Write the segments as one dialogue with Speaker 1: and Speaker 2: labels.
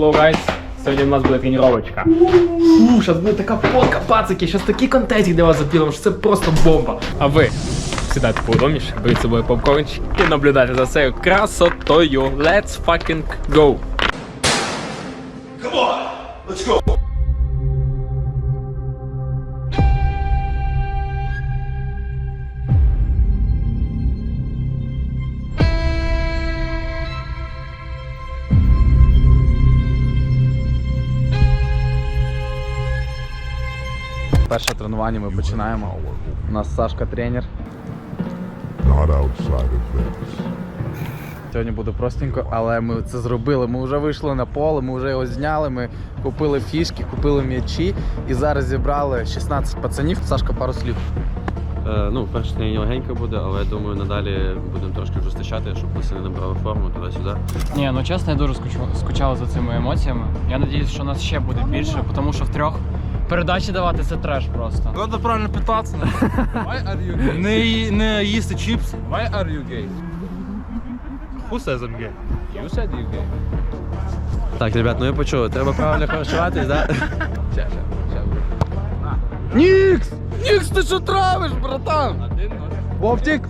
Speaker 1: Hello, guys. Сьогодні у нас буде тренувачка. Фу, зараз буде така фотка, пацики, зараз такий контентик для вас запілимо, що це просто бомба. А ви сідайте поудобніше, беріть з собою попкорнчик і наблюдайте за цією красотою. Let's fucking go! Come on, let's go!
Speaker 2: Перше тренування ми починаємо. У нас Сашка тренер. Сьогодні буде простенько, але ми це зробили. Ми вже вийшли на поле, ми вже його зняли. Ми купили фішки, купили м'ячі і зараз зібрали 16 пацанів. Сашка, пару слів.
Speaker 3: Е, ну, перше тренування легенько буде, але я думаю, надалі будемо трошки жорсточати, щоб пацани набрали форму туди-сюди.
Speaker 4: Ні, ну чесно, я дуже скучав за цими емоціями. Я надіюсь, що нас ще буде більше, тому що в трьох передачі давати це треш просто.
Speaker 5: Надо правильно питатися. Why are you gay? Не, не їсти чіпси. Why are you gay? Who says I'm gay? You said you gay.
Speaker 3: Так, ребят, ну я почув, треба правильно харчуватись, да?
Speaker 2: Нікс! Нікс, ти що травиш, братан? Вовтик!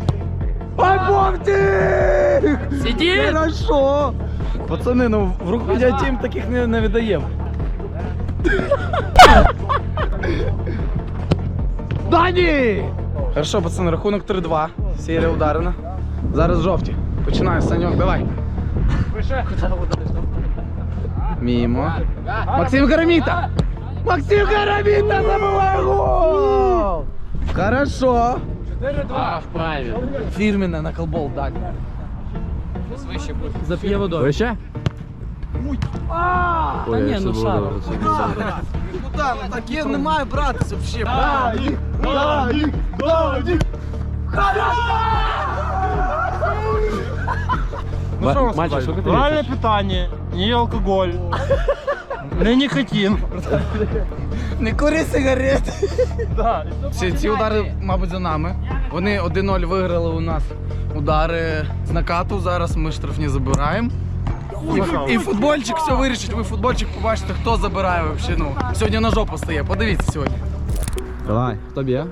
Speaker 2: Ай, Вовтик!
Speaker 4: Сиди!
Speaker 2: Хорошо! Пацани, ну в рук медіатім таких не, не віддаємо. Дані! Хорошо, пацани, рахунок 3-2. Серія ударена. Зараз жовті. Починаю, Саньок, давай. Мімо. Максим Гараміта! Максим Гараміта забиває гол! Хорошо.
Speaker 4: А, вправі.
Speaker 2: Фірменне на колбол далі.
Speaker 4: Вище буде.
Speaker 2: Зап'є водою.
Speaker 3: Вище? Ой,
Speaker 4: ні,
Speaker 3: це
Speaker 4: ну
Speaker 3: добре.
Speaker 2: Куди? Ну таке не має братися взагалі.
Speaker 5: Ну що
Speaker 3: Мальчик, що ти
Speaker 5: Правильне питання. Не алкоголь. Не нікотин.
Speaker 2: Не кури сигарети.
Speaker 5: Да.
Speaker 2: Ці, ці удари, мабуть, за нами. Вони 1-0 виграли у нас удари з накату. Зараз ми штрафні забираємо. І, футбольчик все вирішить. Ви футбольчик побачите, хто забирає взагалі. Ну, сьогодні на жопу стає. Подивіться сьогодні.
Speaker 3: Давай, хто б'є?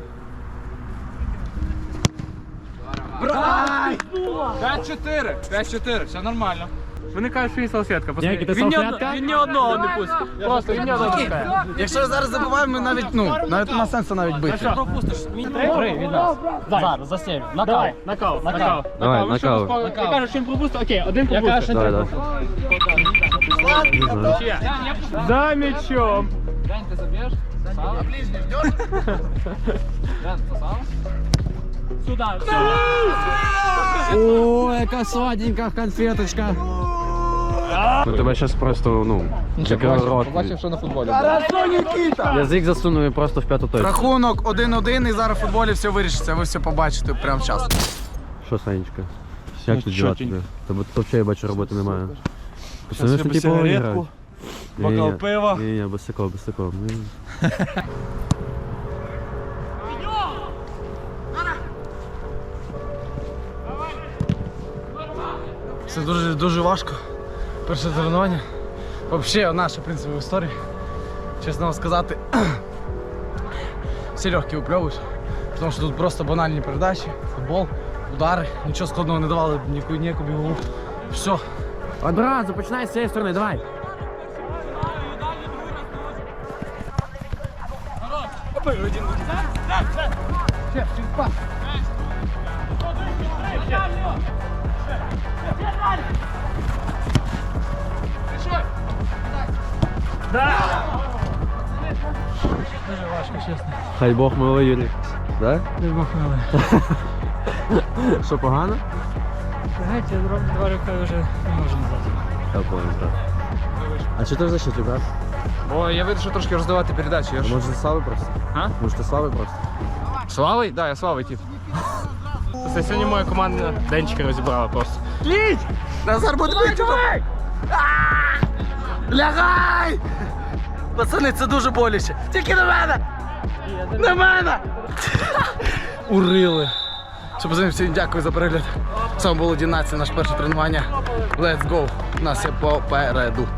Speaker 3: Брай!
Speaker 5: 5-4. 5-4. Все нормально.
Speaker 1: Виникає свій салфетка.
Speaker 4: Як, це
Speaker 1: Він ні
Speaker 4: салфетка?
Speaker 1: одного- Він ні одного не пустить. Просто він ні одного не пускає.
Speaker 2: Якщо я зараз забиваємо, ми навіть ну навіть нема сенсу навіть бити.
Speaker 4: Три від нас. Зараз, за серію. Нокаут.
Speaker 1: Нокаут,
Speaker 4: Нокаут.
Speaker 1: нокаут.
Speaker 3: Давай,
Speaker 1: Ну що,
Speaker 3: нокаут.
Speaker 1: спо- Ти кажеш, що він пропустить? Окей, один
Speaker 4: Я кажу,
Speaker 1: пропустить.
Speaker 4: що
Speaker 3: Давай,
Speaker 4: не
Speaker 3: давай.
Speaker 1: Ще. За м'ячом.
Speaker 4: День, ти заб'єш? Сало? Ден, це сало? Сюда,
Speaker 3: О, яка сладенька конфеточка. Ну тебе зараз просто, ну, закрив рот.
Speaker 4: Побачив, що на футболі.
Speaker 3: Язик засунув і просто в п'яту точку.
Speaker 2: Рахунок 1-1 і зараз в футболі все вирішиться. Ви все побачите прямо зараз.
Speaker 3: Що, Санечка? Як тут діла тебе? Тебе тут взагалі, я бачу, роботи немає. Пацани, що типу грають?
Speaker 5: бокал пива.
Speaker 3: Ні, ні, без такого, без такого.
Speaker 2: Це дуже дуже важко. Перше тренування. Взагалі, наша в принципі в історії. Чесно вам сказати, всі легкі упльовуєш. Тому що тут просто банальні передачі, футбол, удари, нічого складного не давали, ніяку ніяку бігову. Все.
Speaker 3: Одразу, починай з цієї сторони, давай. Хай Бог милий Юрій. Да?
Speaker 4: Дай Бог милий.
Speaker 3: Що погано?
Speaker 4: Знаєте, я два роки вже не можу назвати.
Speaker 3: Я понял, так. А що ти в защиті, брат?
Speaker 1: Бо я вирішив трошки роздавати передачі. Я ж...
Speaker 3: може ти слави просто?
Speaker 1: А?
Speaker 3: Може ти слави просто?
Speaker 1: Славий? Да, я славий тип. Це сьогодні моя команда денчика розібрала просто.
Speaker 2: Назар буде бити! Лягай! Пацани, це дуже боляче. Тільки на мене! На мене! Урили. Що, пацани, всім дякую за перегляд. З вами було 11, наше перше тренування. Let's go. У нас все попереду.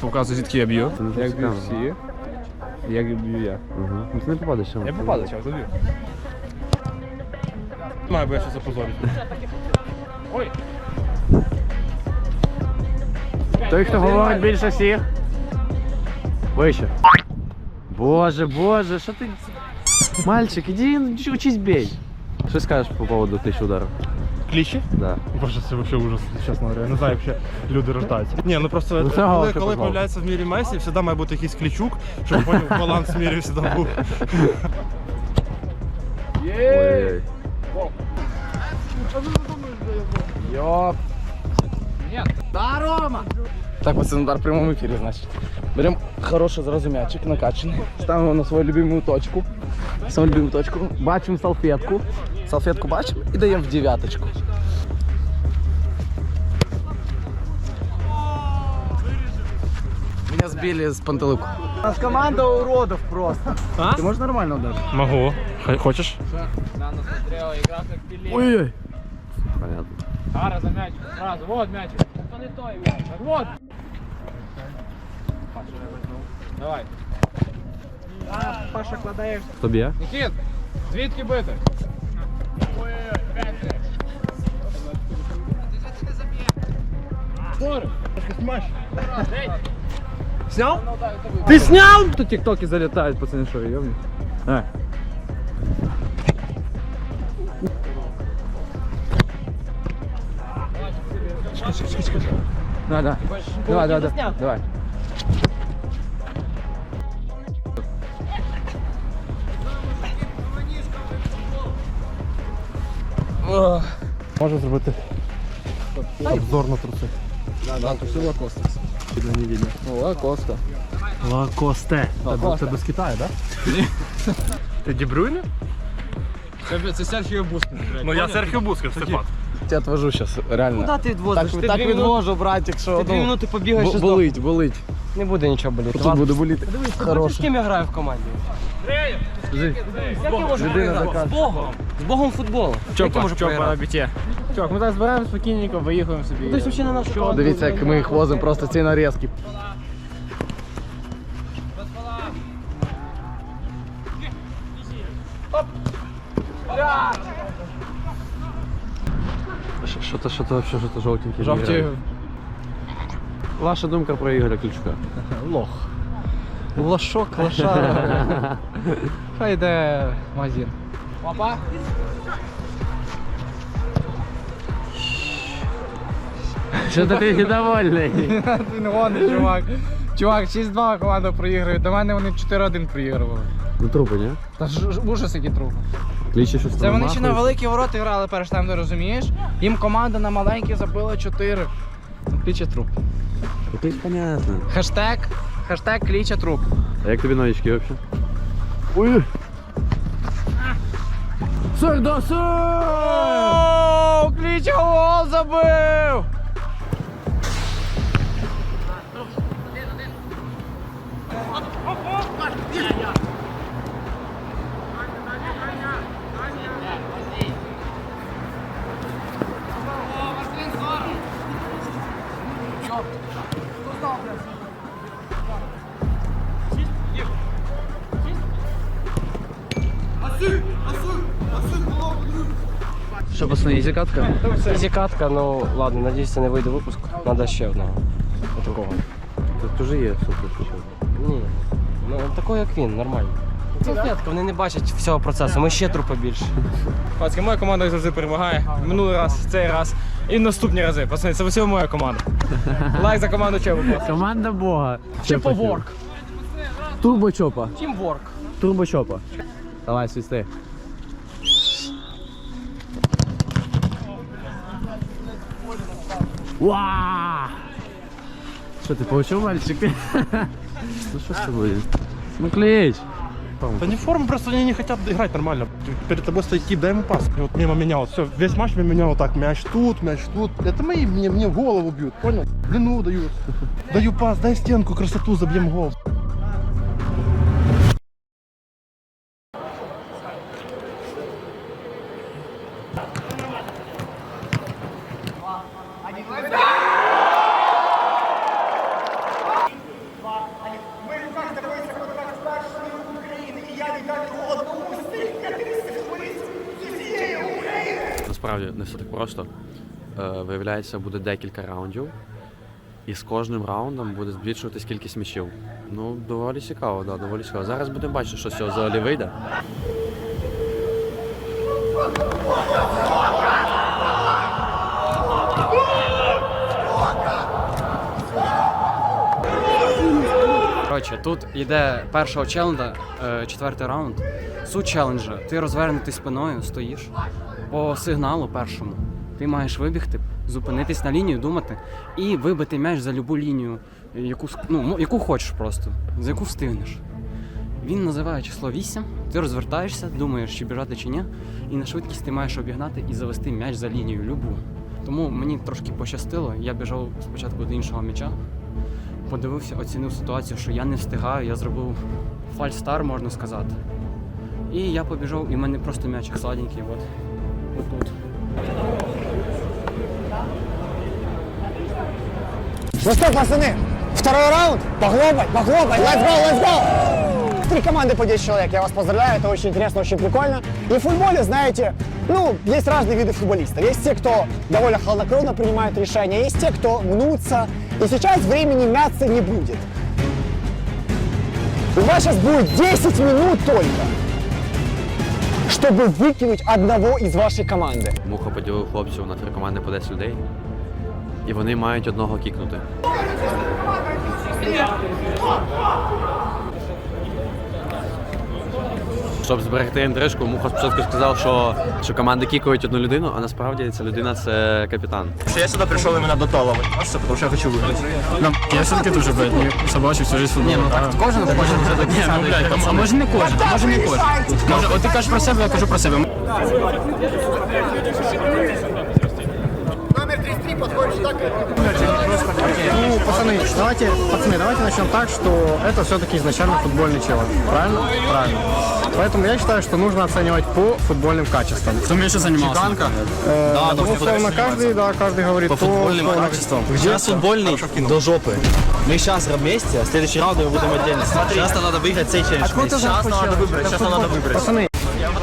Speaker 1: Показую, звідки я б'ю.
Speaker 3: Не так цікаво.
Speaker 1: Як б'ю я.
Speaker 3: Ага. Ну, Ти не попадеш ще.
Speaker 1: Я попаду, чого заб'ю.
Speaker 5: Маю, бо я щось опозорюсь.
Speaker 1: Ой.
Speaker 3: Той, хто говорить більше всіх. Вище. Боже, боже, що ти. Мальчик, іди учись бей. Що скажеш по поводу тисячі ударів?
Speaker 5: Кліщі?
Speaker 3: Да.
Speaker 5: Боже, це вообще ужас, чесно говоря. Я не знаю, як ще люди рождаються. Ні, ну просто
Speaker 3: Ну, це
Speaker 5: коли,
Speaker 3: галочка
Speaker 5: коли появляється в мірі Месі, завжди має бути якийсь клічук, щоб поняв, баланс в мірі завжди був.
Speaker 3: Ой-ой-ой.
Speaker 2: Йоп. Да, Рома! Так, пацан, удар в прямому ефірі, значить. Беремо хороший зразу м'ячик накачаний, ставимо на свою любиму точку. Свою любиму точку. Бачимо салфетку. Салфетку бачимо і даємо в дев'яточку. Меня сбили с пантелыку. У нас команда уродов просто. А? Ты можешь нормально ударить?
Speaker 5: Могу. Хочеш?
Speaker 3: Ой-ой. Понятно.
Speaker 1: Гара за м'яч. Сразу, вот м'яч. То не той м'яч. Так вот. Давай. Паша кладаєш.
Speaker 3: Хто б'є?
Speaker 1: Нікіт, звідки бити?
Speaker 2: Ты снял? Тут тиктоки залетают, пацаны, что, ёбни. А. Да, да. Давай, давай, давай. Давай.
Speaker 5: Можу зробити обзор на труси.
Speaker 2: Лакосте.
Speaker 5: Це без Китаю, так? Ти Дібрюйне?
Speaker 4: Це, Серхіо Бускін.
Speaker 5: Ну я Серхіо Бускер, Степан.
Speaker 2: Я отвожу сейчас, реально.
Speaker 4: Куди ти відвозиш?
Speaker 2: Так,
Speaker 4: ти
Speaker 2: так
Speaker 4: дві
Speaker 2: відвожу, братик, що
Speaker 4: ти дві
Speaker 2: ну,
Speaker 4: минути побігаєш і
Speaker 2: болить, болить.
Speaker 4: Не буде нічого боліти.
Speaker 2: Тут буде боліти.
Speaker 4: Дивись, ти бачиш, з ким я граю в команді? Як я можу програти? З Богом. З Богом футболу. Як я
Speaker 1: Чопа,
Speaker 4: можу
Speaker 1: чопа на
Speaker 4: програти?
Speaker 1: біті. Чувак, ми зараз збираємо спокійненько, виїхаємо собі.
Speaker 4: Хтось взагалі на нашу команду.
Speaker 2: Дивіться, як ми їх возимо просто ці нарізки.
Speaker 3: Що- то, що то, що то жовтенький.
Speaker 1: Жовті.
Speaker 3: Ваша думка про Ігоря Ключука?
Speaker 1: Лох. Лошок, лоша. Хай йде магазин. Папа?
Speaker 3: Що ти недовольний?
Speaker 2: Він не чувак. Чувак, 6-2 команда проігрує. До мене вони 4-1 проігрували.
Speaker 3: Ну трупи, ні?
Speaker 2: Та ж ж- ужас який труп.
Speaker 3: Кліче щось
Speaker 2: Це вони ще на великі ворота грали перш тайм, ти розумієш? Їм команда на маленькі забила 4. Кліче труп.
Speaker 3: Якийсь понятно.
Speaker 2: Хештег, хештег кліче труп.
Speaker 3: А як тобі новички взагалі? Ой! До
Speaker 2: Ооо, кліче гол забив! Що, пацани, ізі катка?
Speaker 4: Ізі катка, ну ладно, надіюсь, це не вийде випуск. Надо ще одного. Отакого.
Speaker 3: Тут теж є супер.
Speaker 4: Ні. Ну такого як він, нормально. Салфетка, вони не бачать всього процесу, ми ще трупа більше.
Speaker 1: Пацки, моя команда завжди перемагає. Минулий раз, цей раз і наступні рази. Пацани, це всього моя команда. Лайк за команду Чепу.
Speaker 3: Команда Бога.
Speaker 4: Чеповорк.
Speaker 3: Турбочопа.
Speaker 4: Тімворк.
Speaker 3: Турбочопа. Давай, свисти. Ва! Що ти получив, мальчик? Ну що ж це буде? Ну!
Speaker 5: Да не форма, просто они не хотят играть нормально. Перед тобой стоит тип, дай ему пас. И вот мимо меня, вот все, весь матч мимо меня вот так, мяч тут, мяч тут. Это мои мне, мне голову бьют, понял? Длину дают. Даю пас, дай стенку, красоту, забьем гол.
Speaker 3: Насправді не все так просто. Е, Виявляється, буде декілька раундів, і з кожним раундом буде збільшуватись кількість м'ячів. Ну, доволі цікаво, да, доволі цікаво. Зараз будемо бачити, що з цього взагалі вийде.
Speaker 4: Коротше, тут йде першого челенджа, е, четвертий раунд. Суть челенджа. Ти розвернутий спиною, стоїш по сигналу першому. Ти маєш вибігти, зупинитись на лінію, думати і вибити м'яч за любу лінію, яку, ну, яку хочеш просто, за яку встигнеш. Він називає число 8, ти розвертаєшся, думаєш, чи біжати чи ні, і на швидкість ти маєш обігнати і завести м'яч за лінію любу. Тому мені трошки пощастило. Я біжав спочатку до іншого м'яча, подивився, оцінив ситуацію, що я не встигаю, я зробив фальстар, можна сказати. І я побіжав, і в мене просто м'ячик сладенький, от, от тут.
Speaker 6: Ну что, пацаны, второй раунд. Похлопать, похлопать. Let's go, let's go. Три команды по 10 человек. Я вас поздравляю, это очень интересно, очень прикольно. И в футболе, знаете, ну, есть разные виды футболистов. Есть те, кто довольно хладнокровно принимает решения, есть те, кто мнутся. И сейчас времени мяться не будет. У вас сейчас будет 10 минут только, чтобы выкинуть одного из вашей команды.
Speaker 3: Муха поділив хлопців на три команди по 10 людей, і вони мають одного кікнути. Щоб зберегти інтрижку, Муха спочатку сказав, що, що команди кікають одну людину, а насправді ця людина це капітан.
Speaker 7: что я сюда пришел именно до Толова, потому что я хочу выиграть.
Speaker 4: Ну, я все-таки дуже блядь, не собачу всю жизнь футбол. Ні, ну так кожен кожен вже такий Ні, ну, блядь, а може не кожен, може не кожен. Може, от ти кажеш про себе, я кажу про себе.
Speaker 5: Ну, пацаны, давайте, пацаны, давайте начнем так, что это все-таки изначально футбольный челлендж. Правильно? Правильно. Поэтому я считаю, что нужно оценивать по футбольным качествам.
Speaker 4: Хто менше займався?
Speaker 5: Да, ну, условно, каждый, да, каждый говорит по футбольным качествам.
Speaker 7: Сейчас футбольный до жопы. Мы сейчас вместе, а следующий раунд мы будем отдельно. Сейчас надо выиграть цей челлендж. Сейчас надо выбрать, сейчас надо выбрать.
Speaker 5: Пацаны,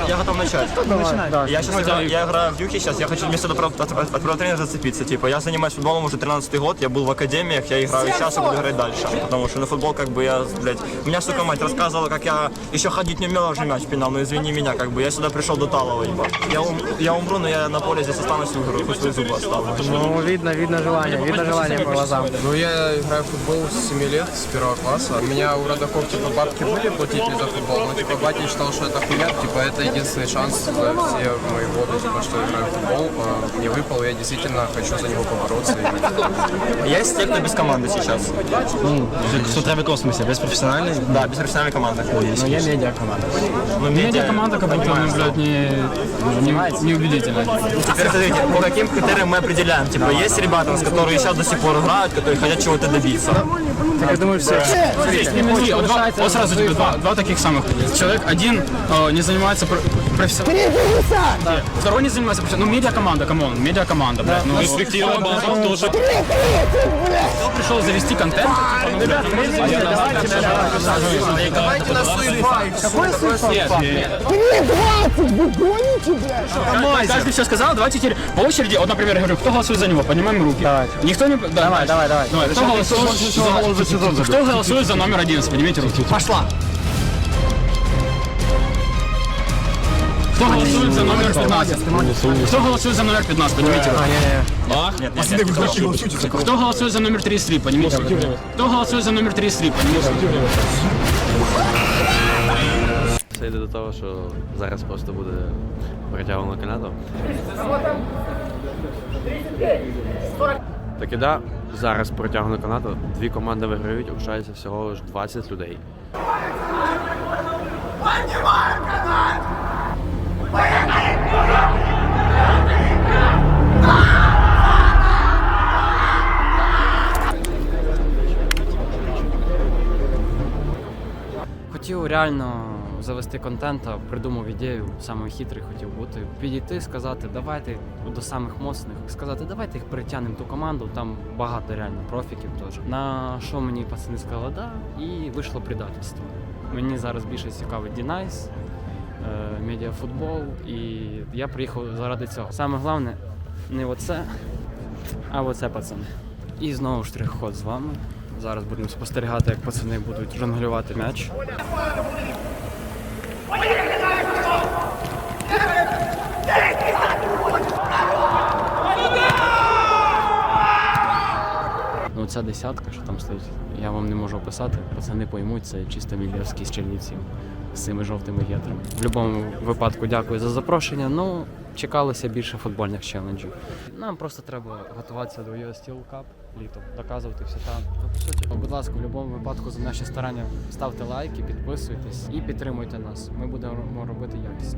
Speaker 7: Я готов начать.
Speaker 5: да,
Speaker 7: Я сейчас играю, я играю в Дюхе сейчас, я хочу вместо от, от, тренера зацепиться. Типа, я занимаюсь футболом уже 13 год, я был в академиях, я играю сейчас и буду играть дальше. Потому что на футбол, как бы, я, блядь, меня, сука, мать рассказывала, как я еще ходить не умел, а уже мяч пинал, ну извини меня, как бы, я сюда пришел до Талова, ебать. Я, ум, я умру, но я на поле здесь останусь и выиграю, хоть свои зубы оставлю.
Speaker 5: ну, видно, видно желание, видно желание по глазам.
Speaker 8: Ну, я играю в футбол с 7 лет, с первого класса. У меня у родаков, типа, бабки были платить мне за футбол, но, типа, батя считал, что это хуйня, типа, это единственный шанс за все мои годы, типа, что я играю в футбол. А, Мне выпал, я действительно хочу за него побороться. И...
Speaker 7: Я из тех, кто без команды сейчас. Ну, с утра в смысле, без профессиональной? Да, без профессиональной команды.
Speaker 8: Но я медиа-команда.
Speaker 7: Ну,
Speaker 4: Медиа команда, как будто, ну, блядь, не, не, неубедительно.
Speaker 7: Теперь смотрите, по каким критериям мы определяем. Типа, есть ребята, у нас, которые сейчас до сих пор играют, которые хотят чего-то добиться.
Speaker 5: Я думаю, все.
Speaker 4: Смотри, вот, сразу тебе два, два таких самых. Человек один э, не занимается про- профессионально. Да. Второй не занимается профессионально. Ну, медиа-команда, камон, медиа-команда, блядь. Ну, перспектива тоже. Кто пришел завести контент? типа, ну,
Speaker 7: Давайте на суефайт.
Speaker 4: Нет, нет.
Speaker 6: 3.20, вы гоните, блядь?
Speaker 4: Каждый все сказал, давайте теперь по очереди. Вот, например, я говорю, кто голосует за него? Поднимаем руки. Давай. Никто не... Давай, давай, давай. Кто голосует за... Кто голосует за номер 11? Поднимите руки. Пошла. Кто голосует за номер 15? Кто голосует за номер 15? Поднимите руки. А? Кто голосует за номер 33? Поднимите руки. Кто голосует за номер 33? Поднимите руки.
Speaker 3: Це йде до того, що зараз просто буде притягнено канатом. Так і да, зараз протягнено канату. Дві команди виграють, лишається всього лиш 20 людей.
Speaker 4: Хотів реально завести контент, а придумав ідею, саме хитрий хотів бути. Підійти, сказати, давайте до самих моцних, сказати, давайте їх перетягнемо ту команду, там багато реально профіків теж. На що мені пацани сказали, да, і вийшло предательство. Мені зараз більше цікавить Дінайс. е, медіафутбол, і я приїхав заради цього. Саме головне не оце, а оце пацани. І знову штрих-ход з вами. Зараз будемо спостерігати, як пацани будуть жонглювати м'яч. Ну, ця десятка, що там стоїть, я вам не можу описати. Пацани поймуть, це чисто мільйовські з Чернівців з цими жовтими гетрами. В будь-якому випадку дякую за запрошення. Ну, чекалося більше футбольних челенджів. Нам просто треба готуватися до US Steel Cup літом, доказувати все там. Будь ласка, в будь-якому випадку за наші старання ставте лайки, підписуйтесь і підтримуйте нас. Ми будемо робити якість.